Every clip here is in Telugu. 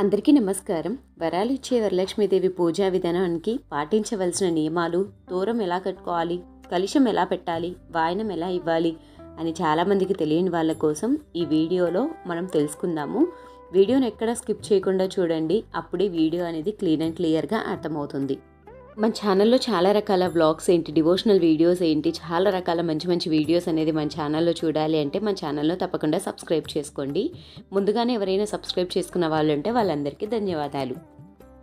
అందరికీ నమస్కారం. వరాలు ఇచ్చే వరలక్ష్మీదేవి పూజా విధానానికి పాటించవలసిన నియమాలు దూరం ఎలా కట్టుకోవాలి కలుషం ఎలా పెట్టాలి వాయనం ఎలా ఇవ్వాలి అని చాలామందికి తెలియని వాళ్ళ కోసం ఈ వీడియోలో మనం తెలుసుకుందాము. వీడియోని ఎక్కడ స్కిప్ చేయకుండా చూడండి. అప్పుడే వీడియో అనేది క్లీన్ అండ్ క్లియర్గా అర్థమవుతుంది. మన ఛానల్లో చాలా రకాల వ్లాగ్స్ ఏంటి డివోషనల్ వీడియోస్ ఏంటి చాలా రకాల మంచి మంచి వీడియోస్ అనేది మన ఛానల్లో చూడాలి అంటే మన ఛానల్లో తప్పకుండా సబ్స్క్రైబ్ చేసుకోండి. ముందుగానే ఎవరైనా సబ్స్క్రైబ్ చేసుకున్న వాళ్ళు ఉంటే వాళ్ళందరికీ ధన్యవాదాలు.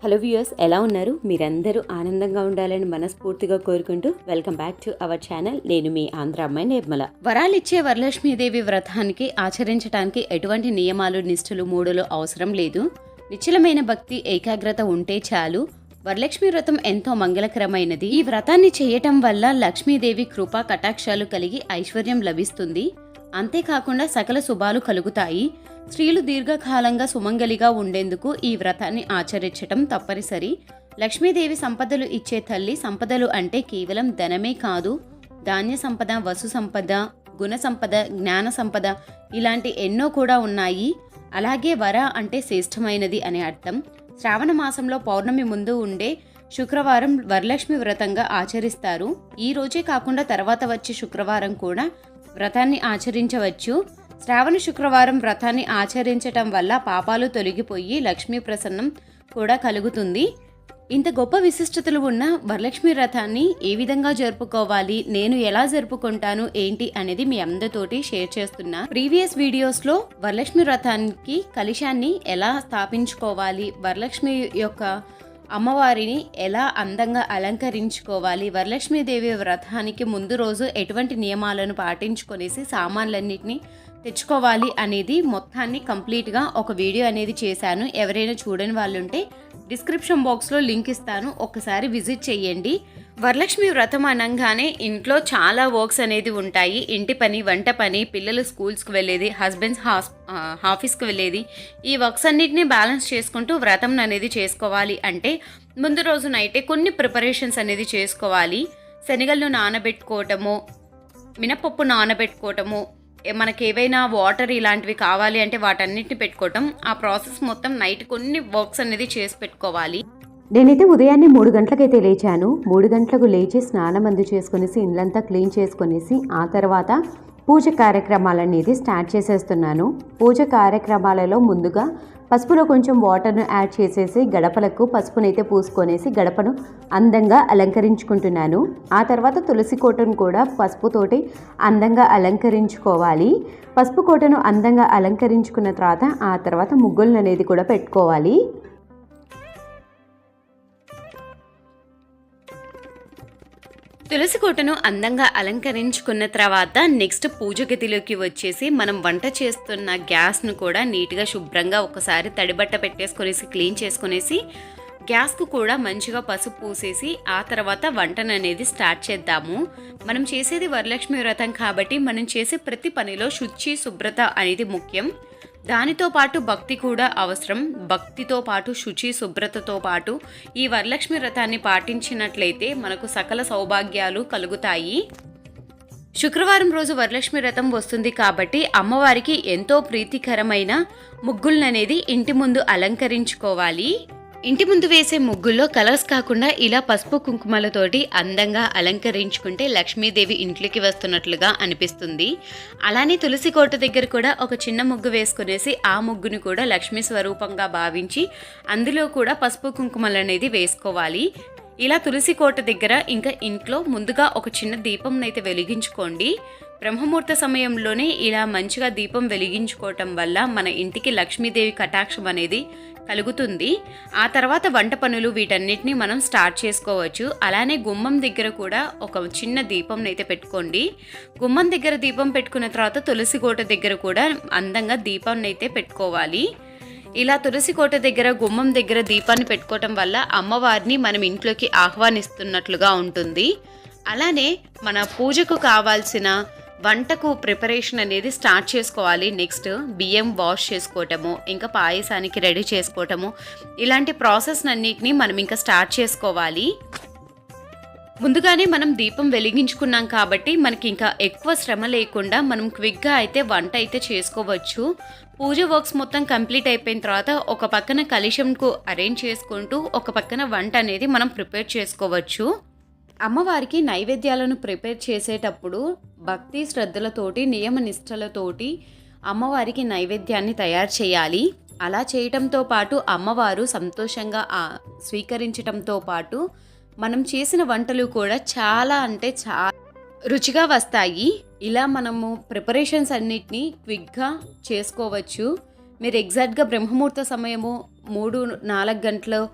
హలో వ్యూయర్స్ ఎలా ఉన్నారు? మీరందరూ ఆనందంగా ఉండాలని మనస్ఫూర్తిగా కోరుకుంటూ welcome back to our channel నేను మీ ఆంధ్ర అమ్మాయి నిర్మల. వరాలిచ్చే వరలక్ష్మీదేవి వ్రతానికి ఆచరించడానికి ఎటువంటి నియమాలు నిష్ఠలు మూడులు అవసరం లేదు. నిశ్చలమైన భక్తి ఏకాగ్రత ఉంటే చాలు. వరలక్ష్మి వ్రతం ఎంతో మంగళకరమైనది. ఈ వ్రతాన్ని చేయటం వల్ల లక్ష్మీదేవి కృపా కటాక్షాలు కలిగి ఐశ్వర్యం లభిస్తుంది. అంతేకాకుండా సకల శుభాలు కలుగుతాయి. స్త్రీలు దీర్ఘకాలంగా సుమంగలిగా ఉండేందుకు ఈ వ్రతాన్ని ఆచరించటం తప్పనిసరి. లక్ష్మీదేవి సంపదలు ఇచ్చే తల్లి సంపదలు అంటే కేవలం ధనమే కాదు. ధాన్య సంపద వసు సంపద గుణ సంపద జ్ఞాన సంపద ఇలాంటి ఎన్నో కూడా ఉన్నాయి. అలాగే వర అంటే శ్రేష్టమైనది అనే అర్థం. శ్రావణ మాసంలో పౌర్ణమి ముందు ఉండే శుక్రవారం వరలక్ష్మి వ్రతంగా ఆచరిస్తారు. ఈ రోజే కాకుండా తర్వాత వచ్చే శుక్రవారం కూడా వ్రతాన్ని ఆచరించవచ్చు. శ్రావణ శుక్రవారం వ్రతాన్ని ఆచరించటం వల్ల పాపాలు తొలగిపోయి లక్ష్మీ ప్రసన్నం కూడా కలుగుతుంది. ఇంత గొప్ప విశిష్టతలు ఉన్న వరలక్ష్మి రథాన్ని ఏ విధంగా జరుపుకోవాలి నేను ఎలా జరుపుకుంటాను ఏంటి అనేది మీ అందరితోటి షేర్ చేస్తున్నా. ప్రీవియస్ వీడియోస్లో వరలక్ష్మి రథానికి కలిశాన్ని ఎలా స్థాపించుకోవాలి వరలక్ష్మి యొక్క అమ్మవారిని ఎలా అందంగా అలంకరించుకోవాలి వరలక్ష్మీదేవి వ్రతానికి ముందు రోజు ఎటువంటి నియమాలను పాటించుకొనేసి సామాన్లన్నింటినీ తెచ్చుకోవాలి అనేది మొత్తాన్ని కంప్లీట్గా ఒక వీడియో అనేది చేశాను. ఎవరైనా చూడని వాళ్ళు ఉంటే డిస్క్రిప్షన్ బాక్స్లో లింక్ ఇస్తాను. ఒకసారి విజిట్ చేయండి వరలక్ష్మి వ్రతం అనగానే ఇంట్లో చాలా వర్క్స్ అనేది ఉంటాయి. ఇంటి పని వంట పని పిల్లలు స్కూల్స్కి వెళ్ళేది హస్బెండ్స్ హాస్ ఆఫీస్కి వెళ్ళేది. ఈ వర్క్స్ అన్నిటిని బ్యాలెన్స్ చేసుకుంటూ వ్రతం అనేది చేసుకోవాలి. అంటే ముందు రోజు నైటే కొన్ని ప్రిపరేషన్స్ అనేది చేసుకోవాలి. శనగలను నానబెట్టుకోవటము మినపప్పు నానబెట్టుకోవటము మనకి ఏవైనా వాటర్ ఇలాంటివి కావాలి అంటే వాటన్నిటిని పెట్టుకోవటం ఆ ప్రాసెస్ మొత్తం నైట్ కొన్ని వర్క్స్ అనేది చేసి పెట్టుకోవాలి. నేనైతే ఉదయాన్నే మూడు గంటలకైతే లేచాను. మూడు గంటలకు లేచి స్నానం అందు చేసుకునేసి ఇల్లంతా క్లీన్ చేసుకునేసి ఆ తర్వాత పూజ కార్యక్రమాలు అనేది స్టార్ట్ చేసేస్తున్నాను. పూజ కార్యక్రమాలలో ముందుగా పసుపులో కొంచెం వాటర్ను యాడ్ చేసేసి గడపలకు పసుపునైతే పూసుకొనేసి గడపను అందంగా అలంకరించుకుంటున్నాను. ఆ తర్వాత తులసి కోటను కూడా పసుపుతోటి అందంగా అలంకరించుకోవాలి. పసుపు కోటను అందంగా అలంకరించుకున్న తర్వాత ఆ తర్వాత ముగ్గులను అనేది కూడా పెట్టుకోవాలి. తులసి కోటను అందంగా అలంకరించుకున్న తర్వాత నెక్స్ట్ పూజ గదిలోకి వచ్చేసి మనం వంట చేస్తున్న గ్యాస్ను కూడా నీట్గా శుభ్రంగా ఒకసారి తడిబట్ట పెట్టేసుకొనేసి క్లీన్ చేసుకునేసి గ్యాస్కు కూడా మంచిగా పసుపు పూసేసి ఆ తర్వాత వంటను అనేది స్టార్ట్ చేద్దాము. మనం చేసేది వరలక్ష్మి వ్రతం కాబట్టి మనం చేసే ప్రతి పనిలో శుచి శుభ్రత అనేది ముఖ్యం. దానితో పాటు భక్తి కూడా అవసరం. భక్తితో పాటు శుచి శుభ్రతతో పాటు ఈ వరలక్ష్మి వ్రతాన్ని పాటించినట్లయితే మనకు సకల సౌభాగ్యాలు కలుగుతాయి. శుక్రవారం రోజు వరలక్ష్మి వ్రతం వస్తుంది కాబట్టి అమ్మవారికి ఎంతో ప్రీతికరమైన ముగ్గులననేది ఇంటి ముందు అలంకరించుకోవాలి. ఇంటి ముందు వేసే ముగ్గుల్లో కలర్స్ కాకుండా ఇలా పసుపు కుంకుమలతోటి అందంగా అలంకరించుకుంటే లక్ష్మీదేవి ఇంట్లోకి వస్తున్నట్లుగా అనిపిస్తుంది. అలానే తులసి కోట దగ్గర కూడా ఒక చిన్న ముగ్గు వేసుకునేసి ఆ ముగ్గుని కూడా లక్ష్మీ స్వరూపంగా భావించి అందులో కూడా పసుపు కుంకుమలు అనేది వేసుకోవాలి. ఇలా తులసి కోట దగ్గర ఇంకా ఇంట్లో ముందుగా ఒక చిన్న దీపంనైతే అయితే వెలిగించుకోండి. బ్రహ్మముహూర్త సమయంలోనే ఇలా మంచిగా దీపం వెలిగించుకోవటం వల్ల మన ఇంటికి లక్ష్మీదేవి కటాక్షం అనేది కలుగుతుంది. ఆ తర్వాత వంట పనులు వీటన్నిటిని మనం స్టార్ట్ చేసుకోవచ్చు. అలానే గుమ్మం దగ్గర కూడా ఒక చిన్న దీపం అయితే పెట్టుకోండి. గుమ్మం దగ్గర దీపం పెట్టుకున్న తర్వాత తులసి కోట దగ్గర కూడా అందంగా దీపాన్ని అయితే పెట్టుకోవాలి. ఇలా తులసి కోట దగ్గర గుమ్మం దగ్గర దీపాన్ని పెట్టుకోవటం వల్ల అమ్మవారిని మనం ఇంట్లోకి ఆహ్వానిస్తున్నట్లుగా ఉంటుంది. అలానే మన పూజకు కావాల్సిన వంటకు ప్రిపరేషన్ అనేది స్టార్ట్ చేసుకోవాలి. నెక్స్ట్ బియ్యం వాష్ చేసుకోవటము ఇంకా పాయసానికి రెడీ చేసుకోవటము. ఇలాంటి ప్రాసెస్ అన్నిటిని మనం ఇంకా స్టార్ట్ చేసుకోవాలి. ముందుగానే మనం దీపం వెలిగించుకున్నాం కాబట్టి మనకి ఇంకా ఎక్కువ శ్రమ లేకుండా మనం క్విక్గా అయితే వంట అయితే చేసుకోవచ్చు. పూజ వర్క్స్ మొత్తం కంప్లీట్ అయిపోయిన తర్వాత ఒక పక్కన కలిషంకు అరేంజ్ చేసుకుంటూ ఒక పక్కన వంట అనేది మనం ప్రిపేర్ చేసుకోవచ్చు. అమ్మవారికి నైవేద్యాలను ప్రిపేర్ చేసేటప్పుడు భక్తి శ్రద్ధలతోటి నియమ నిష్టలతోటి అమ్మవారికి నైవేద్యాన్ని తయారు చేయాలి. అలా చేయటంతో పాటు అమ్మవారు సంతోషంగా స్వీకరించటంతో పాటు మనం చేసిన వంటలు కూడా చాలా అంటే చాలా రుచిగా వస్తాయి. ఇలా మనము ప్రిపరేషన్స్ అన్నిటినీ క్విక్గా చేసుకోవచ్చు. మీరు ఎగ్జాక్ట్గా బ్రహ్మముహూర్త సమయము మూడు నాలుగు గంటలు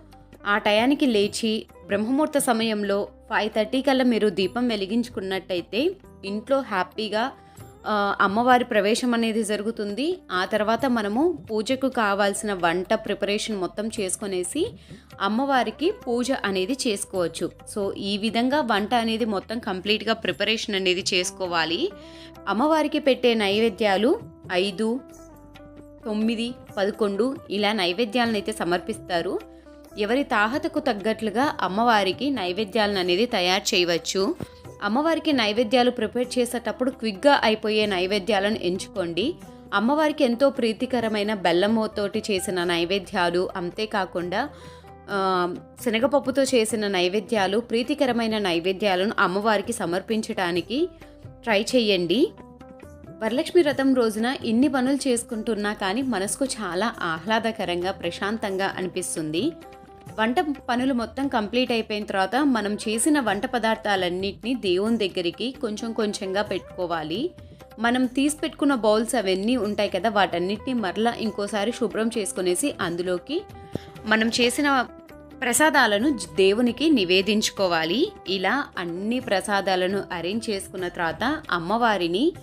ఆ టయానికి లేచి బ్రహ్మముహూర్త సమయంలో ఫైవ్ థర్టీ కల్లా మీరు దీపం వెలిగించుకున్నట్టయితే ఇంట్లో హ్యాపీగా అమ్మవారి ప్రవేశం అనేది జరుగుతుంది. ఆ తర్వాత మనము పూజకు కావాల్సిన వంట ప్రిపరేషన్ మొత్తం చేసుకొనేసి అమ్మవారికి పూజ అనేది చేసుకోవచ్చు. సో ఈ విధంగా వంట అనేది మొత్తం కంప్లీట్గా ప్రిపరేషన్ అనేది చేసుకోవాలి. అమ్మవారికి పెట్టే నైవేద్యాలు ఐదు తొమ్మిది పదకొండు ఇలా నైవేద్యాలను అయితే సమర్పిస్తారు. ఎవరి తాహతకు తగ్గట్లుగా అమ్మవారికి నైవేద్యాలను అనేది తయారు చేయవచ్చు. అమ్మవారికి నైవేద్యాలు ప్రిపేర్ చేసేటప్పుడు క్విక్గా అయిపోయే నైవేద్యాలను ఎంచుకోండి. అమ్మవారికి ఎంతో ప్రీతికరమైన బెల్లమోతోటి చేసిన నైవేద్యాలు అంతేకాకుండా శనగపప్పుతో చేసిన నైవేద్యాలు ప్రీతికరమైన నైవేద్యాలను అమ్మవారికి సమర్పించడానికి ట్రై చేయండి. వరలక్ష్మి వ్రతం రోజున ఇన్ని పనులు చేసుకుంటున్నా కానీ మనసుకు చాలా ఆహ్లాదకరంగా ప్రశాంతంగా అనిపిస్తుంది. వంట పనులు మొత్తం కంప్లీట్ అయిపోయిన తర్వాత మనం చేసిన వంట పదార్థాలన్నింటినీ దేవుని దగ్గరికి కొంచెం కొంచెంగా పెట్టుకోవాలి. మనం తీసి పెట్టుకున్న బౌల్స్ అవన్నీ ఉంటాయి కదా వాటన్నిటిని మరలా ఇంకోసారి శుభ్రం చేసుకునేసి అందులోకి మనం చేసిన ప్రసాదాలను దేవునికి నివేదించుకోవాలి. ఇలా అన్ని ప్రసాదాలను అరేంజ్ చేసుకున్న తర్వాత అమ్మవారిని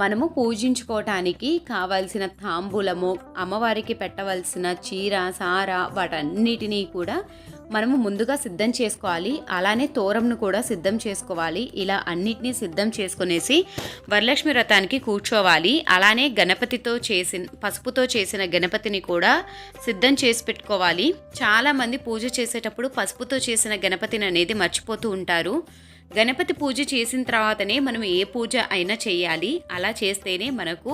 మనము పూజించుకోవటానికి కావాల్సిన తాంబూలము అమ్మవారికి పెట్టవలసిన చీర సార వాటన్నిటినీ కూడా మనము ముందుగా సిద్ధం చేసుకోవాలి. అలానే తోరంను కూడా సిద్ధం చేసుకోవాలి. ఇలా అన్నిటినీ సిద్ధం చేసుకునేసి వరలక్ష్మి వ్రతానికి కూర్చోవాలి. అలానే గణపతితో చేసిన పసుపుతో చేసిన గణపతిని కూడా సిద్ధం చేసి పెట్టుకోవాలి. చాలామంది పూజ చేసేటప్పుడు పసుపుతో చేసిన గణపతిని అనేది మర్చిపోతూ ఉంటారు. గణపతి పూజ చేసిన తర్వాతనే మనం ఏ పూజ అయినా చేయాలి. అలా చేస్తేనే మనకు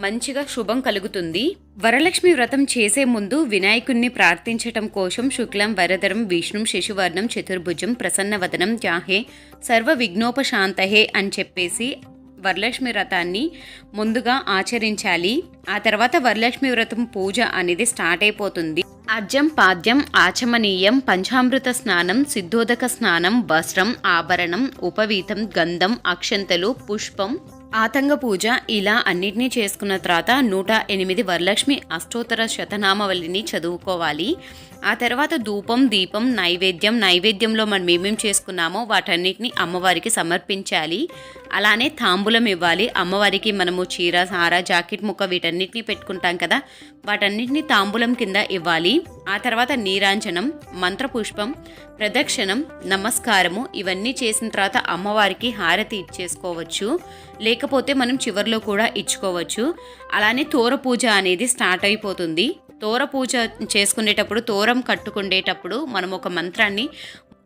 మంచిగా శుభం కలుగుతుంది. వరలక్ష్మి వ్రతం చేసే ముందు వినాయకుణ్ణి ప్రార్థించటం కోసం శుక్లం వరదరం విష్ణుం శశివర్ణం చతుర్భుజం ప్రసన్నవదనం జాహే సర్వ విఘ్నోపశాంతహే అని చెప్పేసి వరలక్ష్మి వ్రతాన్ని ముందుగా ఆచరించాలి. ఆ తర్వాత వరలక్ష్మి వ్రతం పూజ అనేది స్టార్ట్ అయిపోతుంది. అర్జం పాద్యం ఆచమనీయం పంచామృత స్నానం సిద్ధోదక స్నానం వస్త్రం ఆభరణం ఉపవీతం గంధం అక్షంతలు పుష్పం ఆతంగ పూజ ఇలా అన్నిటినీ చేసుకున్న తర్వాత నూట ఎనిమిది వరలక్ష్మి అష్టోత్తర శతనామవళిని చదువుకోవాలి. ఆ తర్వాత ధూపం దీపం నైవేద్యం నైవేద్యంలో మనం ఏమేం చేసుకున్నామో వాటన్నిటిని అమ్మవారికి సమర్పించాలి. అలానే తాంబూలం ఇవ్వాలి. అమ్మవారికి మనము చీర సార జాకెట్ ముక్క వీటన్నిటిని పెట్టుకుంటాం కదా. వాటన్నిటిని తాంబూలం కింద ఇవ్వాలి. ఆ తర్వాత నీరాంజనం మంత్రపుష్పం ప్రదక్షిణం నమస్కారము ఇవన్నీ చేసిన తర్వాత అమ్మవారికి హారతి ఇచ్చేసుకోవచ్చు. లేకపోతే మనం చివర్లో కూడా ఇచ్చుకోవచ్చు. అలానే తోర పూజ అనేది స్టార్ట్ అయిపోతుంది. తోర పూజ చేసుకునేటప్పుడు తోరం కట్టుకునేటప్పుడు మనం ఒక మంత్రాన్ని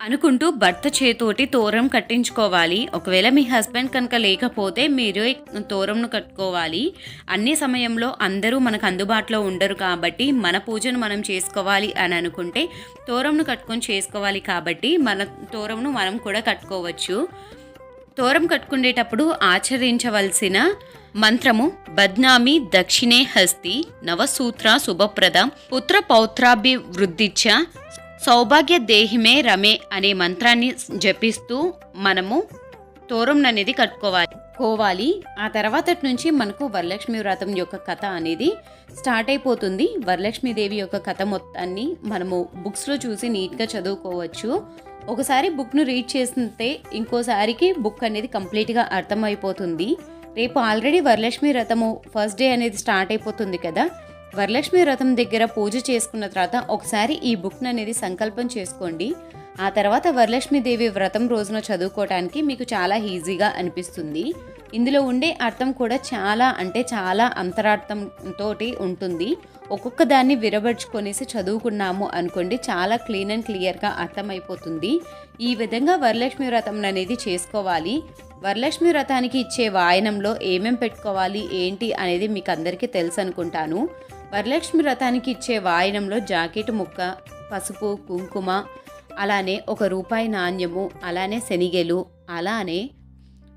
అనుకుంటూ భర్త చేతోటి తోరం కట్టించుకోవాలి. ఒకవేళ మీ హస్బెండ్ కనుక లేకపోతే మీరు తోరంను కట్టుకోవాలి. అన్ని సమయంలో అందరూ మనకు అందుబాటులో ఉండరు కాబట్టి మన పూజను మనం చేసుకోవాలి అని అనుకుంటే తోరంను కట్టుకొని చేసుకోవాలి కాబట్టి మన తోరంను మనం కూడా కట్టుకోవచ్చు. తోరం కట్టుకునేటప్పుడు ఆచరించవలసిన మంత్రము బద్నామి దక్షిణే హస్తి నవసూత్ర శుభప్రద పుత్ర పౌత్రాభివృద్ధిచ్చ సౌభాగ్య దేహిమే రమే అనే మంత్రాన్ని జపిస్తూ మనము తోరం అనేది కట్టుకోవాలి. కోవాలి ఆ తర్వాత నుంచి మనకు వరలక్ష్మి వ్రతం యొక్క కథ అనేది స్టార్ట్ అయిపోతుంది. వరలక్ష్మీదేవి యొక్క కథ మొత్తాన్ని మనము బుక్స్లో చూసి నీట్గా చదువుకోవచ్చు. ఒకసారి బుక్ను రీడ్ చేస్తే ఇంకోసారికి బుక్ అనేది కంప్లీట్గా అర్థమైపోతుంది. రేపు ఆల్రెడీ వరలక్ష్మి వ్రతము ఫస్ట్ డే అనేది స్టార్ట్ అయిపోతుంది కదా. వరలక్ష్మి వ్రతం దగ్గర పూజ చేసుకున్న తర్వాత ఒకసారి ఈ బుక్ను అనేది సంకల్పం చేసుకోండి. ఆ తర్వాత వరలక్ష్మీదేవి వ్రతం రోజున చదువుకోవటానికి మీకు చాలా ఈజీగా అనిపిస్తుంది. ఇందులో ఉండే అర్థం కూడా చాలా అంటే చాలా అంతరార్థంతో ఉంటుంది. ఒక్కొక్క దాన్ని విరబడుచుకొనేసి చదువుకున్నాము అనుకోండి చాలా క్లీన్ అండ్ క్లియర్గా అర్థమైపోతుంది. ఈ విధంగా వరలక్ష్మి వ్రతం అనేది చేసుకోవాలి. వరలక్ష్మి వ్రతానికి ఇచ్చే వాయనంలో ఏమేం పెట్టుకోవాలి ఏంటి అనేది మీకు అందరికీ తెలుసు అనుకుంటాను. వరలక్ష్మి వ్రతానికి ఇచ్చే వాయనంలో జాకెట్ ముక్క పసుపు కుంకుమ అలానే ఒక రూపాయి నాణ్యము అలానే శనిగెలు అలానే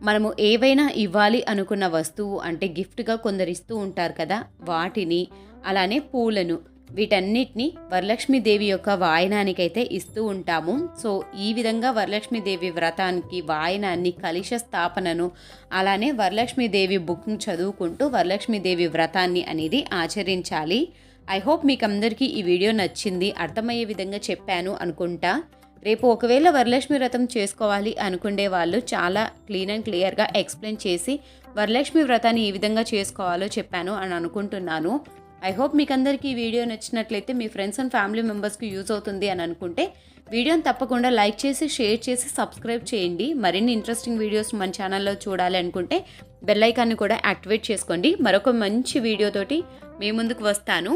మనము ఏవైనా ఇవ్వాలి అనుకున్న వస్తువు అంటే గిఫ్ట్గా కొందరు ఇస్తూ ఉంటారు కదా వాటిని అలానే పూలను. వీటన్నిటిని వరలక్ష్మీదేవి యొక్క వాయనానికైతే ఇస్తూ ఉంటాము. సో ఈ విధంగా వరలక్ష్మీదేవి వ్రతానికి వాయనాన్ని కలిష స్థాపనను అలానే వరలక్ష్మీదేవి బుక్ను చదువుకుంటూ వరలక్ష్మీదేవి వ్రతాన్ని అనేది ఆచరించాలి. ఐ హోప్ మీకు అందరికీ ఈ వీడియో నచ్చింది అర్థమయ్యే విధంగా చెప్పాను అనుకుంటా. రేపు ఒకవేళ వరలక్ష్మి వ్రతం చేసుకోవాలి అనుకునే వాళ్ళు చాలా క్లీన్ అండ్ క్లియర్గా ఎక్స్ప్లెయిన్ చేసి వరలక్ష్మి వ్రతాన్ని ఏ విధంగా చేసుకోవాలో చెప్పాను అని అనుకుంటున్నాను. ఐ హోప్ మీకు అందరికీ ఈ వీడియో నచ్చినట్లయితే మీ ఫ్రెండ్స్ అండ్ ఫ్యామిలీ మెంబర్స్కి యూజ్ అవుతుంది అని అనుకుంటే వీడియోని తప్పకుండా లైక్ చేసి షేర్ చేసి సబ్స్క్రైబ్ చేయండి. మరిన్ని ఇంట్రెస్టింగ్ వీడియోస్ మన ఛానల్లో చూడాలి అనుకుంటే బెల్ ఐకాన్ని కూడా యాక్టివేట్ చేసుకోండి. మరొక మంచి వీడియోతోటి మీ ముందుకు వస్తాను.